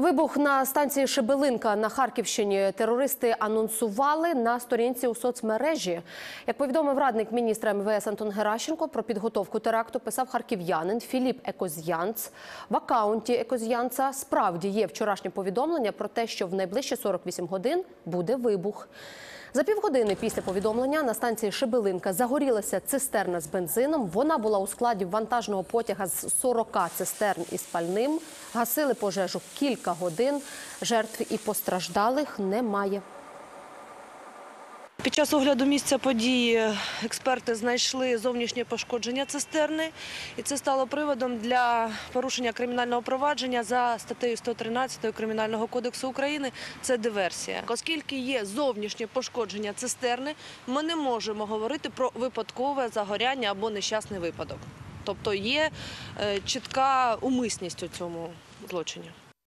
Вибух на станції Шебелинка на Харківщині терористи анонсували на сторінці у соцмережі. Як повідомив радник міністра МВС Антон Геращенко, про підготовку теракту писав харків'янин Філіп Екоз'янц. В акаунті Екоз'янца справді є вчорашнє повідомлення про те, що в найближчі 48 годин буде вибух. За півгодини після повідомлення на станції Шебелинка загорілася цистерна з бензином. Вона була у складі вантажного потяга з 40 цистерн із пальним. Гасили пожежу кілька годин. Жертв і постраждалих немає. Під час огляду місця події експерти знайшли зовнішнє пошкодження цистерни, і це стало приводом для порушення кримінального провадження за статтею 113 Кримінального кодексу України. Це диверсія. Оскільки є зовнішнє пошкодження цистерни, ми не можемо говорити про випадкове загоряння або нещасний випадок. Тобто є е, чітка умисність у цьому злочині.